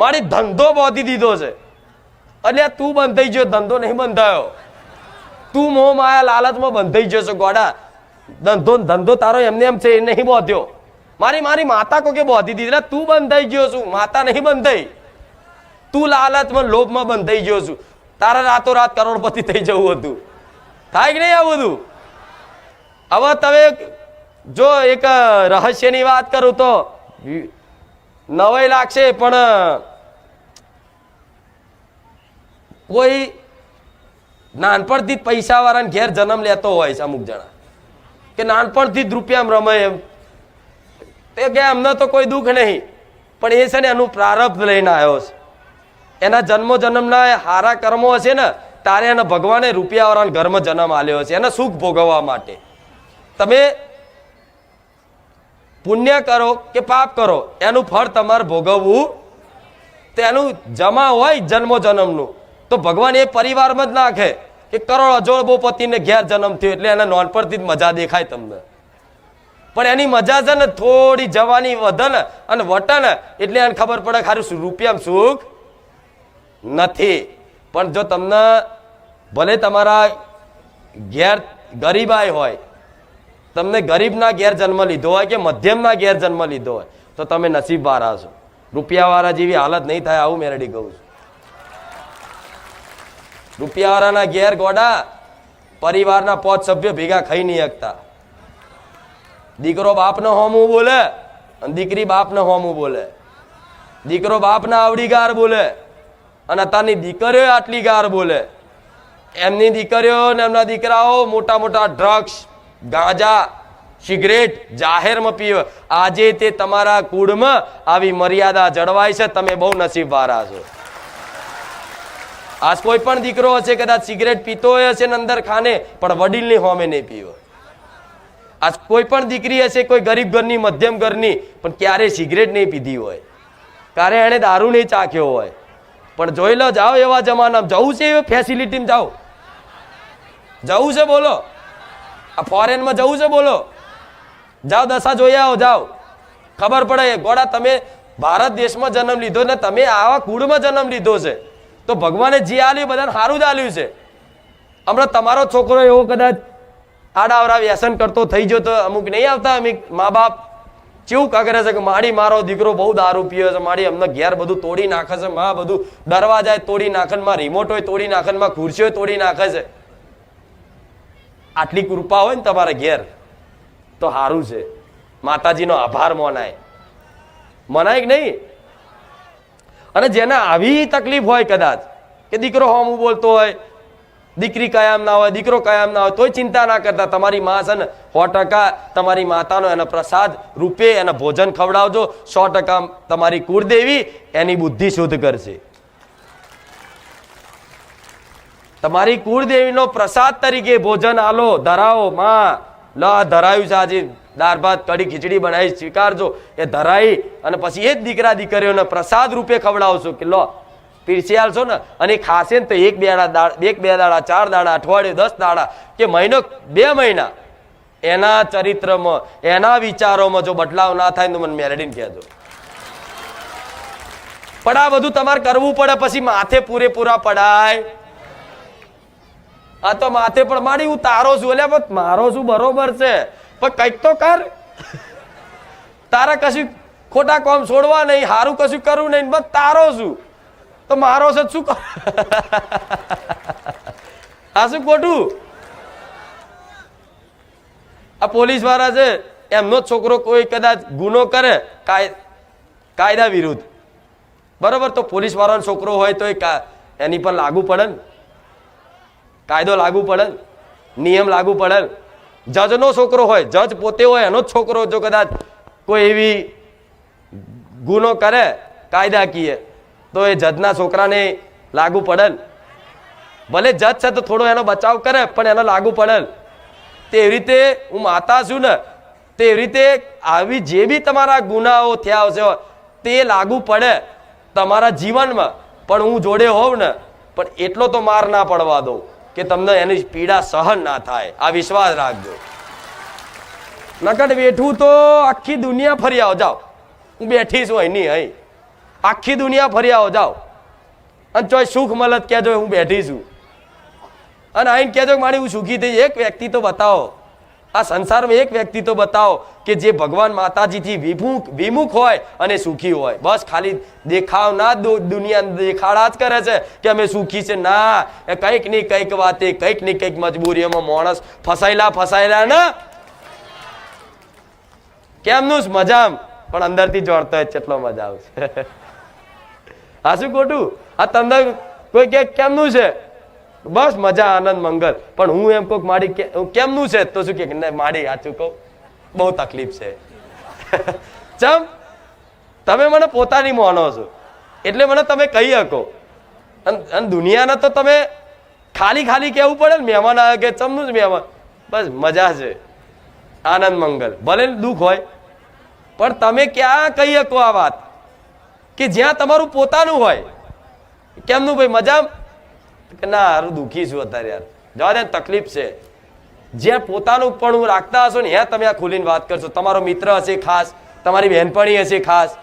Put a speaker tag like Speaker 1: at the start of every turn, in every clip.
Speaker 1: મારી ધંધો બોધી દીધો છે. એટલે તું બંધાઈ ગયો, ધંધો નહીં બંધાયો. તું મોહ માયા લાલચમાં બંધાઈ ગયો છે, ગોડા. ધંધો ધંધો તારો એમને એમ છે, એ નહીં બોધ્યો. મારી મારી માતા કોકે બોધી દીધી? એટલે તું બંધાઈ ગયો છું, માતા નહીં બંધાઈ. તું લાલચમાં, લોભમાં બંધાઈ ગયો છું. તારા રાતો રાત કરોડપતિ થઈ જવું હતું. થાય કે નહીં આવું બધું? હવે તમે જો એક રહસ્યની વાત કરું તો નવાઈ લાગશે, પણ કોઈ નાનપણથી જ પૈસાવાળાને ઘેર જન્મ લેતો હોય છે અમુક જણા. કે નાનપણથી જ રૂપિયામાં રમે એમ. તે કે એમને તો કોઈ દુઃખ નહીં, પણ એ છે ને એનું પ્રારબ્ધ લઈને આવ્યો છે. એના જન્મો જન્મના હારા કર્મો હશે ને, તારે એને ભગવાને રૂપિયાવાળાના ઘરમાં જન્મ આલ્યો છે, એને સુખ ભોગવવા માટે. તમે પુણ્ય કરો કે પાપ કરો, એનું ફળ તમારે ભોગવવું. તો એનું જમા હોય જન્મો જન્મનું. તો ભગવાન એ પરિવારમાં જ નાખે કે કરોડ અજોડ પતિને ઘેર જન્મ થયો એટલે એના નોનપણથી જ મજા દેખાય તમને. પણ એની મજા છે ને થોડી જવાની વધન અને વટન એટલે એને ખબર પડે ખારું રૂપિયામાં સુખ નથી. પણ જો તમને ભલે તમારા ઘેર ગરીબાઈ હોય, તમને ગરીબના ઘેર જન્મ લીધો હોય કે મધ્યમના ઘેર જન્મ લીધો હોય, તો તમે નસીબ વાળા છો. રૂપિયાવાળા જેવી હાલત નહીં થાય, આવું મેરડી કહું છું. રૂપિયાવાળાના ઘેર ગોડા પરિવારના પાંચ સભ્ય ભેગા ખાઈ નહીં શકતા. દીકરો બાપનો હોમું બોલે અને દીકરી બાપનો હોમું બોલે. દીકરો બાપના આવડી ગાર બોલે અને અત્યારની દીકરીઓ આટલી ગાર બોલે. એમની દીકરીઓ ને એમના દીકરાઓ મોટા મોટા ડ્રગ્સ ગાંજા સિગરેટ જાહેરમાં પીવે. આજે તે તમારા કુળમાં આવી મર્યાદા જળવાય છે, તમે બહુ નસીબવાળા છો. આજ કોઈ પણ દીકરો હશે, કદાચ સિગરેટ પીતો હશે ને અંદર ખાને, પણ વડીલની હોમે નહીં પીવો. આજ કોઈ પણ દીકરી હશે, કોઈ ગરીબ ઘરની, મધ્યમ ઘરની, પણ ક્યારે સિગરેટ નહીં પીધી હોય. ક્યારે એણે દારૂ નહીં ચાખ્યો હોય. પણ જોઈ લો, જાઓ એવા જમાનામાં. જવું છે એવી ફેસિલિટીમાં જાઓ. જવું છે બોલો. આ ફોરેનમાં જવું છે બોલો. જાઓ, દશા જોઈ આવો, જાઓ. ખબર પડે, ગોડા, તમે ભારત દેશમાં જન્મ લીધો ને તમે આવા કુળમાં જન્મ લીધો છે. તો ભગવાને જે આલ્યું બધાને સારું જ આલ્યું છે. હમણાં તમારો છોકરો એવો કદાચ આડાવડા વ્યસન કરતો થઈ ગયો તો અમુક નહીં આવતા અમુક મા બાપ કેવું કરે છે કે માડી મારો દીકરો બહુ દારૂ પીવે છે, માડી અમને ઘેર બધું તોડી નાખે છે, માં બધું દરવાજા તોડી નાખે માં રિમોટ હોય તોડી નાખે માં ખુરશીઓ તોડી નાખે છે. આટલી કૃપા હોય ને તમારા ઘેર, તો સારું છે. માતાજીનો આભાર મનાય. મનાય કે નહીં? અને જેને આવી તકલીફ હોય કદાચ, કે દીકરો હોમું બોલતો હોય, દીકરી કાયમ ના હોય, દીકરો કાયમ ના હોય, તોય ચિંતા ના કરતા, તમારી માં છે ને સો ટકા તમારી માતાનો એનો પ્રસાદ રૂપે એને ભોજન ખવડાવજો, સો ટકા તમારી કુળદેવી એની બુદ્ધિ શુદ્ધ કરશે. તમારી કુળદેવીનો પ્રસાદ તરીકે ભોજન આલો, ધરાવો, માં, લ, ધરાયું છે આજે. દાળ ભાત, કઢી, ખીચડી બનાવી સ્વીકારજો. એ ધરાઈ અને પછી એ જ દીકરા દીકરીઓને પ્રસાદ રૂપે ખવડાવશો કે લો, પીરસી આલશો ને. અને ખાશે ને તો એક, બે દાડા એક, બે દાડા, ચાર દાડા, અઠવાડિયે દસ દાડા કે મહિનો, બે મહિના. એના ચરિત્રમાં, એના વિચારોમાં જો બદલાવ ના થાય તો મને મેરેડીને કહેજો. પણ આ બધું તમારે કરવું પડે, પછી માથે પૂરેપૂરા પડાય. આ તો માથે પણ મારી, હું તારો છું. એટલે મારો છું બરોબર છે. પણ કંઈક તો કર. તારા કશું ખોટા કોમ છોડવા નહીં સારું કશું કરવું નહીં, બસ તારો છું. તો મારો છે શું કર? આ શું ખોટું? આ પોલીસવાળા છે, એમનો છોકરો કોઈ કદાચ ગુનો કરે, કાય- કાયદા વિરુદ્ધ. બરોબર, તો પોલીસ વાળાનો છોકરો હોય તો એ એની પર લાગુ પડે કાયદો લાગુ પડે નિયમ લાગુ પડે? જજનો છોકરો હોય, જજ પોતે હોય, એનો જ છોકરો જો કદાચ કોઈ એવી ગુનો કરે, કાયદાકીય, તો એ જજના છોકરાને લાગુ પડે ભલે જજ છે તો થોડો એનો બચાવ કરે, પણ એનો લાગુ પડે? તે રીતે હું માતા છું ને, તે રીતે આવી જે બી તમારા ગુનાઓ થયા હશે, તે લાગુ પડે તમારા જીવનમાં. પણ હું જોડે હોઉં ને, પણ એટલો તો માર ના પડવા દઉં. કે તમને એની પીડા સહન ના થાય. આ વિશ્વાસ રાખજો. નકટ બેઠું તો આખી દુનિયા ફરી આવો. જાઓ. હું બેઠી છું અહીં અહીં. આખી દુનિયા ફરી આવો, જાઓ. અને ચોય સુખ મળત કહેજો હું બેઠી છું. અને અહીં કહેજો કે મારી હું સુખી થઈ. એક વ્યક્તિ તો બતાવો. આ સંસારમાં એક વ્યક્તિ તો બતાવો કે જે ભગવાન માતાજીથી વિમુખ વિમુખ હોય અને સુખી હોય. બસ ખાલી દેખાવ ના દુનિયા દેખાડા જ કરે છે કે અમે સુખી છે. ના, એ કંઈકની કંઈક વાતે, કંઈકની કંઈક મજબૂરીઓમાં માણસ ફસાયેલા ફસાયેલા ના કેમનું જ મજામ. પણ અંદરથી જોડતો હોય કેટલો મજા આવશે. હા શું ખોટું? આ તમને કોઈ કે કેમનું છે? બસ મજા, આનંદ, મંગલ. પણ હું એમ કહું મારી કેમનું છે? તો શું કે મારી સાચું કહું? બહુ તકલીફ છે. ચમ, તમે મને પોતાની માનો છો. એટલે મને તમે કહી શકો. અને દુનિયાને તો તમે ખાલી ખાલી કહેવું પડે ને, મહેમાન આવે કે ચમનું જ મહેમાન? બસ મજા છે. આનંદ, મંગલ. ભલે દુઃખ હોય. પણ તમે ક્યાં કહી શકો આ વાત? કે જ્યાં તમારું પોતાનું હોય. કેમનું ભાઈ મજા કે ના, હારું, દુઃખી છું અત્યારે યાર. જવા દે તકલીફ છે. જ્યાં પોતાનું પણ હું રાખતા હશો ને ત્યાં તમે આ ખુલીને વાત કરશો. તમારો મિત્ર હશે ખાસ, તમારી બહેનપણી હશે ખાસ.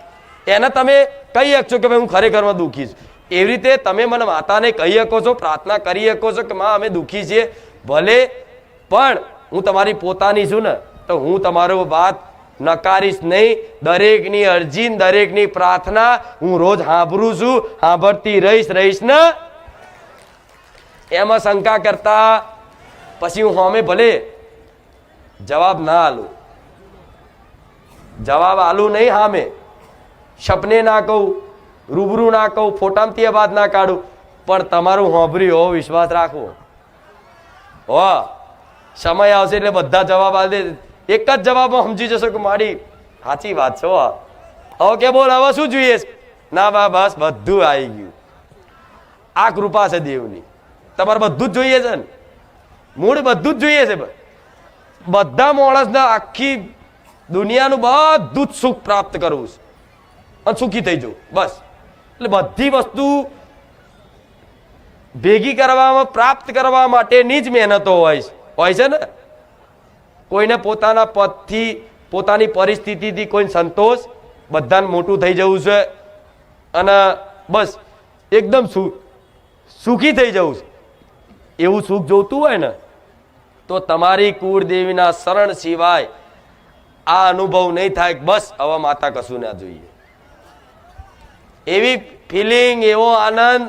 Speaker 1: એને તમે કહી શકશો કે ભાઈ, હું ખરેખરમાં દુઃખી છું. એવી રીતે તમે મને માતાને કહી શકો છો, પ્રાર્થના કરી શકો છો કે, માં, અમે દુઃખી છીએ. ભલે, પણ હું તમારી પોતાની છું ને, તો હું તમારો વાત નકારીશ નહીં. દરેકની અરજી દરેકની પ્રાર્થના હું રોજ સાંભળું છું. સાંભળતી રહીશ રહીશ ને એમાં શંકા કરતા પછી હું હોમે ભલે જવાબ ના આલું. જવાબ આલું નહીં હામે. સપને ના કહું, રૂબરૂ ના કહું ફોટામતી વાત ના કાઢું. પણ તમારું હોંભરી હો, વિશ્વાસ રાખવો હો, સમય આવશે એટલે બધા જવાબ આપી દે. એક જ જવાબમાં સમજી જશો કે મારી સાચી વાત છે હવે કે બોલ, હવે શું જોઈએ ના બા, બસ બધું આવી ગયું. આ કૃપા છે દેવની. તમારે બધું જ જોઈએ છે ને. મૂળ બધું જ જોઈએ છે બધા માણસને આખી દુનિયાનું બધું જ સુખ પ્રાપ્ત કરવું છે. અને સુખી થઈ જવું, બસ. એટલે બધી વસ્તુ ભેગી કરવામાં, પ્રાપ્ત કરવા માટેની જ મહેનતો હોય છે. હોય છે ને? કોઈને પોતાના પદથી, પોતાની પરિસ્થિતિથી કોઈ સંતોષ, બધાને મોટું થઈ જવું છે. અને બસ, એકદમ સુ સુખી થઈ જવું છે. એવું સુખ જોતું હોય ને, તો તમારી કુળદેવીના શરણ સિવાય આ અનુભવ નહીં થાય બસ હવે માતા કશું ના જોઈએ. એવી ફિલિંગ એવો આનંદ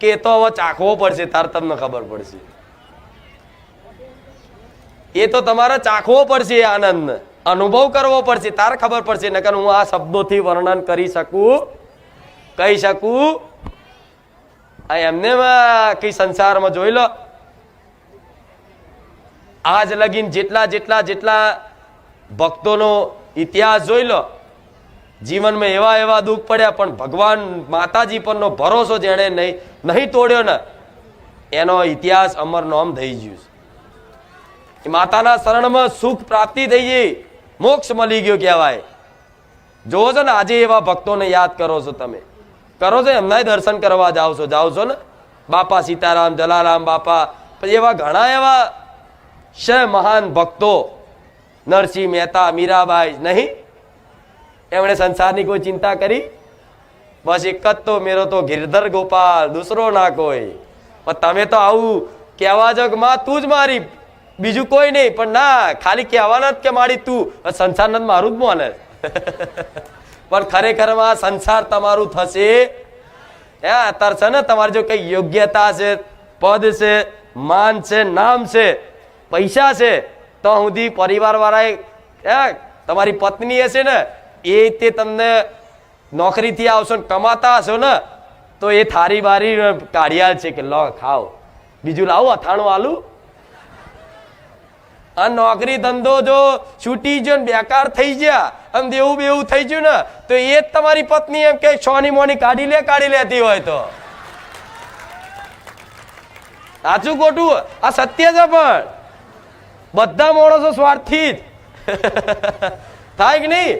Speaker 1: કે તો હવે ચાખવો પડશે, તાર તમને ખબર પડશે. એ તો તમારે ચાખવો પડશે એ આનંદ અનુભવ કરવો પડશે, તાર ખબર પડશે, નકર હું આ શબ્દોથી વર્ણન કરી શકું, કહી શકું આ એમને કઈ સંસારમાં જોઈ લો. આજ લગીન જેટલા જેટલા જેટલા ભક્તોનો ઇતિહાસ જોઈ લો. જીવનમાં એવા એવા દુઃખ પડ્યા, પણ ભગવાન માતાજી પરનો ભરોસો જેણે નહીં નહીં તોડ્યો ને, એનો ઇતિહાસ અમર નોમ થઈ ગયું છે. માતાના શરણમાં સુખ પ્રાપ્તિ થઈ ગઈ, મોક્ષ મળી ગયો કહેવાય. જોવો છો ને, આજે એવા ભક્તોને યાદ કરો છો તમે. કરો છો, એમનાય દર્શન કરવા જાઓ છો જાઓ છો ને? બાપા સીતારામ, જલારામ બાપા, પછી એવા ઘણા એવા છે મહાન ભક્તો, નરસિંહ મહેતા, મીરાબાઈ, નહીં? એમણે સંસારની કોઈ ચિંતા કરી? બસ એક જ તો મેરો તો ગિરધર ગોપાલ, દૂસરો ના કોઈ. પણ તમે તો આવું કહેવા જો કે માં, તું જ મારી, બીજું કોઈ નહીં, પણ ના, ખાલી કહેવાના જ કે મારી તું. સંસાર જ મારું જ મોને. પણ ખરેખરમાં સંસાર તમારું થશે. હે, અત્યારે છે ને તમારી જો કઈ યોગ્યતા છે, પદ છે, માન છે, નામ છે, પૈસા છે, તો સુધી પરિવાર વાળાએ હે, તમારી પત્ની હશે ને, એ તે તમને નોકરીથી આવશો ને કમાતા હશો ને, તો એ થારી બારી કાઢિયા છે કે લો, ખાઓ. બીજું લાવો અથાણું આલું. આ નોકરી ધંધો જો છૂટી ગયો ને બેકાર થઈ ગયા, આમ દેવું બેવું થઈ ગયું ને, તો એ જ તમારી પત્ની એમ કે છોની મોની કાઢી લે, કાઢી લેતી હોય તો. સાચું ખોટું? આ સત્ય છે પણ. બધા માણસો સ્વાર્થી જ. થાય કે નહીં?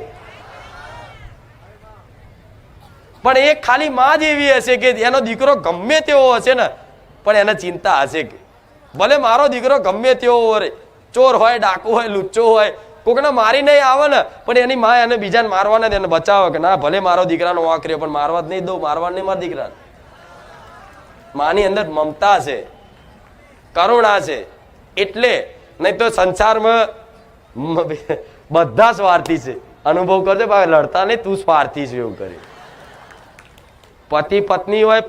Speaker 1: પણ એ ખાલી માં જ એવી હશે કે એનો દીકરો ગમે તેવો હશે ને, પણ એને ચિંતા હશે કે, ભલે મારો દીકરો ગમે તેવો હોય ચોર હોય, ડાકુ હોય, લુચ્ચો હોય, કોકને મારી નહીં આવે ને, પણ એની માં એને બીજાને મારવાના દે એને બચાવે કે ના, ભલે મારો દીકરાનો વાંક રહ્યો, પણ મારવા જ નહીં દઉં મારવા નહીં મારા દીકરાને. માની અંદર મમતા છે, કરુણા છે, એટલે નહીં તો સંસારમાં બધા સ્વાર્થી છે. અનુભવ કરજો, ભાઈ, લડતા નહીં, તું સ્વાર્થી છે એવું કરે. પતિ પત્ની હોય